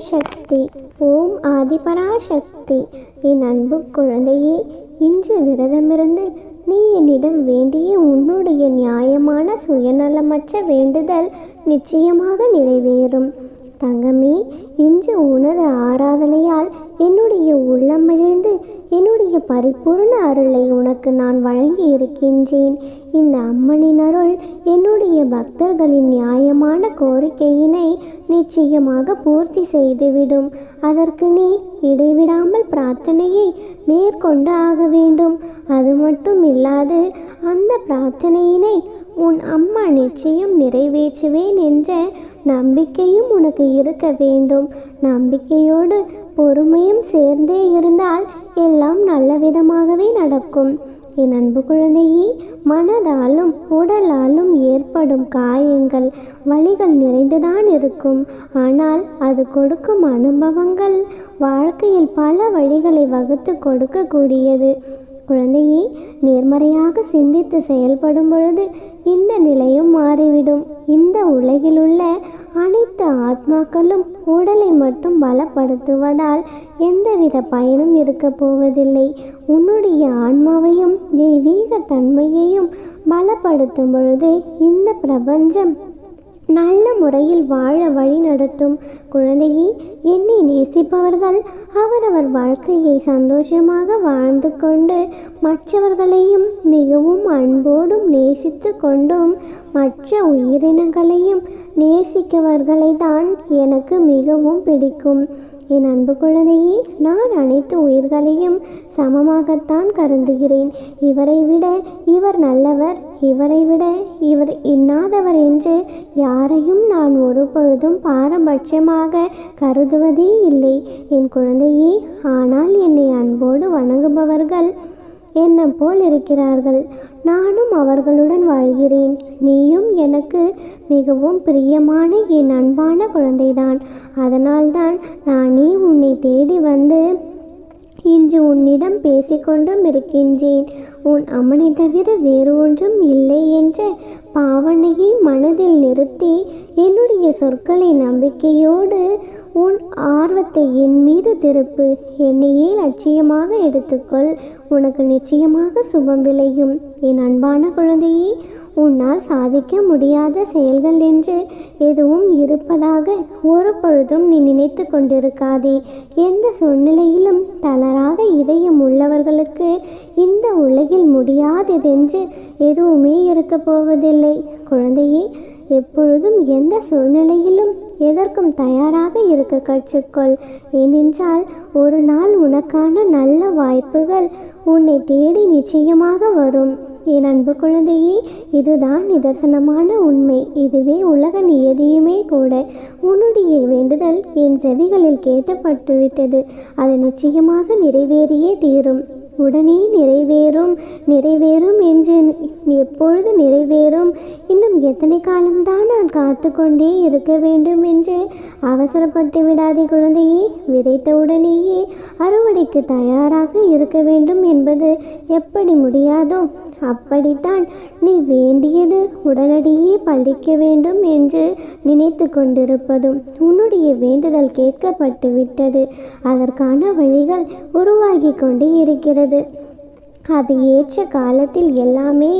சக்தி ஓம் ஆதிபராசக்தி. என் அன்பு குழந்தையே இன்று விரதமிருந்து நீ என்னிடம் வேண்டிய உன்னுடைய நியாயமான சுயநலமற்ற வேண்டுதல் நிச்சயமாக நிறைவேறும். தங்கமே இன்று உனது ஆராதனையால் என்னுடைய உள்ளம் மகிழ்ந்து என்னுடைய பரிபூர்ண அருளை உனக்கு நான் வழங்கி இருக்கின்றேன் இந்த அம்மனின் அருள் என்னுடைய பக்தர்களின் நியாயமான கோரிக்கையினை நிச்சயமாக பூர்த்தி செய்துவிடும். அதற்கு நீ இடைவிடாமல் பிரார்த்தனையை மேற்கொண்டு ஆக வேண்டும். அது மட்டும் இல்லாது அந்த பிரார்த்தனையினை உன் அம்மா நிச்சயம் நிறைவேற்றுவேன் என்ற நம்பிக்கையும் உனக்கு இருக்க வேண்டும். நம்பிக்கையோடு பொறுமையும் சேர்ந்தே இருந்தால் எல்லாம் நல்ல விதமாகவே நடக்கும். என் அன்பு குழந்தையே மனதாலும் உடலாலும் ஏற்படும் காயங்கள் வழிகள் நிறைந்துதான் இருக்கும். ஆனால் அது கொடுக்கும் அனுபவங்கள் வாழ்க்கையில் பல வழிகளை வகுத்து கொடுக்கக்கூடியது. குழந்தையை நேர்மறையாக சிந்தித்து செயல்படும் பொழுது இந்த நிலையும் மாறிவிடும். இந்த உலகிலுள்ள அனைத்து ஆத்மாக்களும் உடலை மட்டும் பலப்படுத்துவதால் எந்தவித பயனும் இருக்கப் போவதில்லை. உன்னுடைய ஆன்மாவையும் தெய்வீக தன்மையையும் பலப்படுத்தும் பொழுது இந்த பிரபஞ்சம் நல்ல முறையில் வாழ வழி நடத்தும் குழந்தையே என்னை நேசிப்பவர்கள் அவரவர் வாழ்க்கையை சந்தோஷமாக வாழ்ந்து கொண்டு மற்றவர்களையும் மிகவும் அன்போடும் நேசித்து கொண்டும் மற்ற உயிரினங்களையும் நேசிக்கவர்களை தான் எனக்கு மிகவும் பிடிக்கும். என் அன்பு குழந்தையே நான் அனைத்து உயிர்களையும் சமமாகத்தான் கருதுகிறேன். இவரை விட இவர் நல்லவர் இவரை விட இவர் இன்னாதவர் என்று யாரையும் நான் ஒரு பொழுதும் பாரபட்சமாக கருதுவதே இல்லை. என் குழந்தையே ஆனால் என்னை அன்போடு வணங்குபவர்கள் என்ன போல் இருக்கிறார்கள். நானும் அவர்களுடன் வாழ்கிறேன். நீயும் எனக்கு மிகவும் பிரியமான என் அன்பான குழந்தைதான். அதனால்தான் நானே உன்னை தேடி வந்து இன்று உன்னிடம் பேசிக்கொண்டும் இருக்கின்றேன். உன் அம்மனை தவிர வேறு ஒன்றும் இல்லை. என்ற பாவனையை மனதில் நிறுத்தி என்னுடைய சொற்களை நம்பிக்கையோடு உன் ஆர்வத்தை என் மீது திருப்பு. என்னையே லட்சியமாக எடுத்துக்கொள்? உனக்கு நிச்சயமாக சுபம் விளையும். என் அன்பான குழந்தையே உன்னால் சாதிக்க முடியாத செயல்கள் என்று எதுவும் இருப்பதாக ஒரு பொழுதும் நீ நினைத்து கொண்டிருக்காதே. எந்த சூழ்நிலையிலும் தளராத இதயம் உள்ளவர்களுக்கு இந்த உலகில் முடியாததென்று எதுவுமே இருக்க போவதில்லை. குழந்தையே எப்பொழுதும் எந்த சூழ்நிலையிலும் எதற்கும் தயாராக இருக்க கற்றுக்கொள். ஏனென்றால் ஒரு நாள் உனக்கான நல்ல வாய்ப்புகள் உன்னை தேடி நிச்சயமாக வரும். என் அன்பு குழந்தையே இதுதான் நிதர்சனமான உண்மை. இதுவே உலக நியதியுமே கூட உன்னுடைய வேண்டுதல் என் செவிகளில் கேட்டப்பட்டுவிட்டது அது நிச்சயமாக நிறைவேறியே தீரும். உடனே நிறைவேறும் நிறைவேறும் என்று எப்பொழுது நிறைவேறும்? இன்னும் எத்தனை காலம்தான் நான் காத்து கொண்டே இருக்க வேண்டும் என்று அவசரப்பட்டு விடாதே குழந்தையே. விதைத்த உடனேயே அறுவடைக்கு தயாராக இருக்க வேண்டும் என்பது எப்படி முடியாதோ அப்படித்தான் நீ வேண்டியது உடனடியே பழிக்க வேண்டும் என்று நினைத்து கொண்டிருப்பதும் உன்னுடைய வேண்டுதல் கேட்கப்பட்டு விட்டது. அதற்கான வழிகள் உருவாகி கொண்டே இருக்கிறது. அது ஏற்ற காலத்தில் எல்லாமே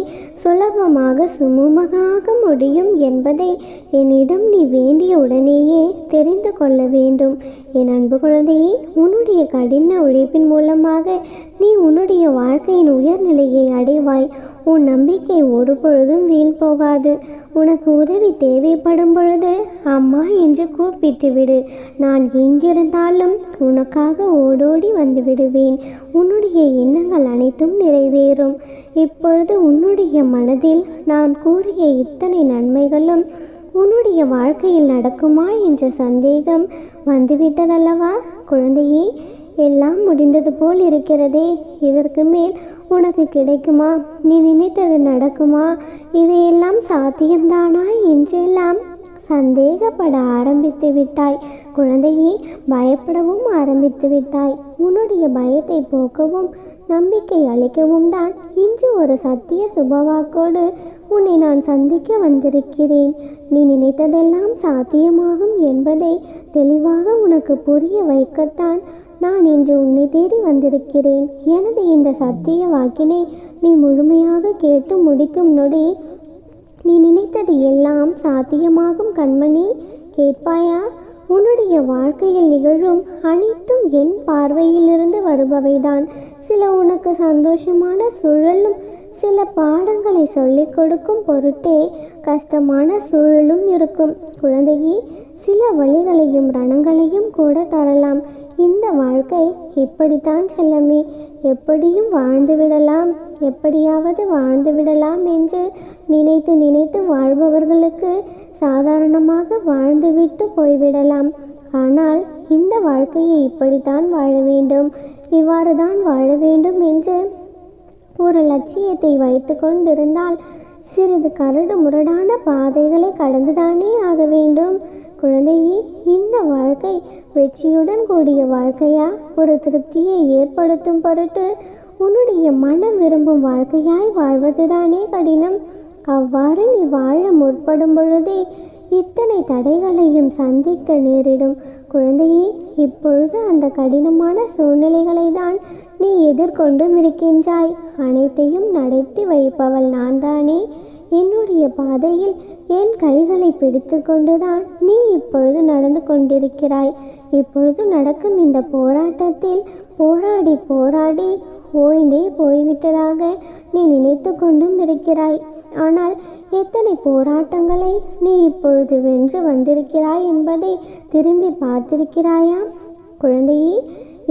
சுலபமாக சுமூகமாக முடியும் என்பதை என்னிடம் நீ வேண்டிய உடனேயே தெரிந்து கொள்ள வேண்டும். என் அன்பு குழந்தையே உன்னுடைய கடின உழைப்பின் மூலமாக நீ உன்னுடைய வாழ்க்கையின் உயர்நிலையை அடைவாய். உன் நம்பிக்கை ஒரு பொழுதும் வீண் போகாது. உனக்கு உதவி தேவைப்படும் பொழுது அம்மா என்று கூப்பிட்டு விடு நான் எங்கிருந்தாலும் உனக்காக ஓடோடி வந்து விடுவேன் உன்னுடைய எண்ணங்கள் அனைத்தும் நிறைவேறும். இப்பொழுது உன்னுடைய மனதில் நான் கூறிய இத்தனை நன்மைகளும் உன்னுடைய வாழ்க்கையில் நடக்குமா என்ற சந்தேகம் வந்துவிட்டதல்லவா? குழந்தையே எல்லாம் முடிந்தது போல் இருக்கிறதே. இதற்கு மேல் உனக்கு கிடைக்குமா? நீ நினைத்தது நடக்குமா? இவையெல்லாம் சாத்தியம்தானா என்றெல்லாம் சந்தேகப்பட ஆரம்பித்து விட்டாய். குழந்தையை பயப்படவும் ஆரம்பித்து விட்டாய். உன்னுடைய பயத்தை போக்கவும் நம்பிக்கை அளிக்கவும் தான் இன்று ஒரு சத்திய சுபவாக்கோடு உன்னை நான் சந்திக்க வந்திருக்கிறேன். நீ நினைத்ததெல்லாம் சாத்தியமாகும் என்பதை தெளிவாக உனக்கு புரிய வைக்கத்தான் நான் இன்று உன்னை தேடி வந்திருக்கிறேன். எனது இந்த சத்திய வாக்கினை நீ முழுமையாக கேட்டு முடிக்கும் நொடி நீ நினைத்தது எல்லாம் சாத்தியமாகும் கண்மணி. கேட்பாயா? உன்னுடைய வாழ்க்கையில் நிகழும் அனைத்தும் என் பார்வையிலிருந்து வருபவைதான். சில உனக்கு சந்தோஷமான சூழலும் சில பாடங்களை சொல்லிக் கொடுக்கும் பொருட்டே கஷ்டமான சூழலும் இருக்கும். குழந்தையே சில வழிகளையும் ரணங்களையும் கூட தரலாம். இந்த வாழ்க்கை இப்படித்தான் செல்லமே. எப்படியும் வாழ்ந்து விடலாம். எப்படியாவது வாழ்ந்து விடலாம் என்று நினைத்து நினைத்து வாழ்பவர்களுக்கு சாதாரணமாக வாழ்ந்துவிட்டு போய்விடலாம். ஆனால் இந்த வாழ்க்கையை இப்படித்தான் வாழ வேண்டும். இவ்வாறு தான் வாழ வேண்டும் என்று ஒரு லட்சியத்தை வைத்து கொண்டிருந்தால் சிறிது கரடு முரடான பாதைகளை கடந்துதானே ஆக வேண்டும்? குழந்தையே இந்த வாழ்க்கை வெற்றியுடன் கூடிய வாழ்க்கையா? ஒரு திருப்தியை ஏற்படுத்தும் பொருட்டு உன்னுடைய மனம் விரும்பும் வாழ்க்கையாய் வாழ்வதுதானே கடினம். அவ்வாறு நீ வாழ முற்படும் பொழுதே இத்தனை தடைகளையும் சந்திக்க நேரிடும். குழந்தையே இப்பொழுது அந்த கடினமான சூழ்நிலைகளை தான் நீ எதிர்கொண்டும் இருக்கின்றாய். அனைத்தையும் நடத்தி வைப்பவள் நான் தானே என்னுடைய பாதையில் என் கைகளை பிடித்து கொண்டுதான் நீ இப்பொழுது நடந்து கொண்டிருக்கிறாய். இப்பொழுது நடக்கும் இந்த போராட்டத்தில் போராடி போராடி ஓய்ந்தே போய்விட்டதாக நீ நினைத்து கொண்டும் இருக்கிறாய். ஆனால் எத்தனை போராட்டங்களை நீ இப்பொழுது வென்று வந்திருக்கிறாய் என்பதை திரும்பி பார்த்திருக்கிறாயா குழந்தையே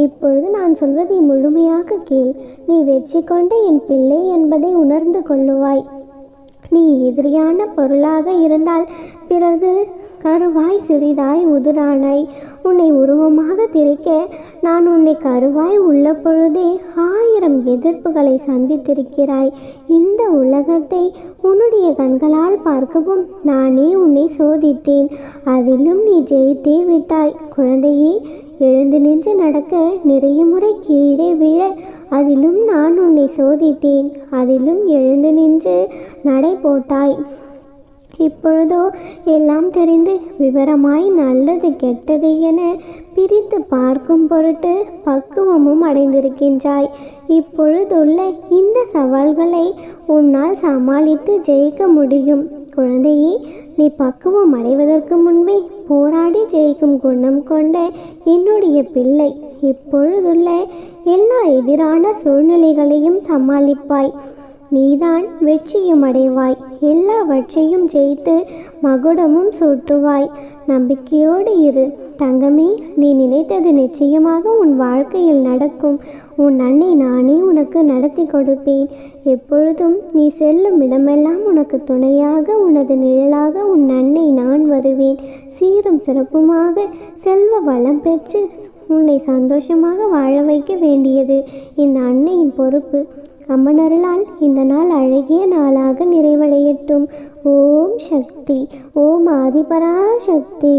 இப்பொழுது நான் சொல்வதை முழுமையாக கேள். நீ வெற்றி கொண்ட என் பிள்ளை என்பதை உணர்ந்து கொள்ளுவாய். நீ எதிரியான பொருளாக இருந்தால் பிறகு கருவாய் சிறிதாய் உதிரானாய் உன்னை உருவமாக திரிக்க நான் உன்னை கருவாய் உள்ள பொழுதே ஆயிரம் எதிர்ப்புகளை சந்தித்திருக்கிறாய். இந்த உலகத்தை உன்னுடைய கண்களால் பார்க்கவும் நானே உன்னை சோதித்தேன். அதிலும் நீ ஜெயித்தே விட்டாய். குழந்தையே எழுந்து நின்று நடக்க நிறைய முறை கீழே விழ அதிலும் நான் உன்னை சோதித்தேன். அதிலும் எழுந்து நின்று நடை போட்டாய். இப்பொழுதோ எல்லாம் தெரிந்து விவரமாய் நல்லது கெட்டது என பிரித்து பார்க்கும் பொருட்டு பக்குவமும் அடைந்திருக்கின்றாய். இப்பொழுதுள்ள இந்த சவால்களை உன்னால் சமாளித்து ஜெயிக்க முடியும். குழந்தையே நீ பக்குவம் அடைவதற்கு முன்பே போராடி ஜெயிக்கும் கொண்ட என்னுடைய பிள்ளை இப்பொழுதுள்ள எல்லா எதிரான சூழ்நிலைகளையும் சமாளிப்பாய். நீதான் வெற்றியும் அடைவாய். எல்லாவற்றையும் ஜெயித்து மகுடமும் சூட்டுவாய். நம்பிக்கையோடு இரு. தங்கமே நீ நினைத்தது நிச்சயமாக உன் வாழ்க்கையில் நடக்கும். உன் அன்னை நானே உனக்கு நடத்தி கொடுப்பேன். எப்பொழுதும் நீ செல்லும் இடமெல்லாம் உனக்கு துணையாக உனது நிழலாக உன் அன்னை நான் வருவேன். சீரும் சிறப்புமாக செல்வ வளம் பெற்று உன்னை சந்தோஷமாக வாழ வைக்க வேண்டியது இந்த அன்னையின் பொறுப்பு. அம்மனருளால் இந்த நாள் அழகிய நாளாக நிறைவடையட்டும். ஓம் சக்தி ஓம் ஆதிபரா சக்தி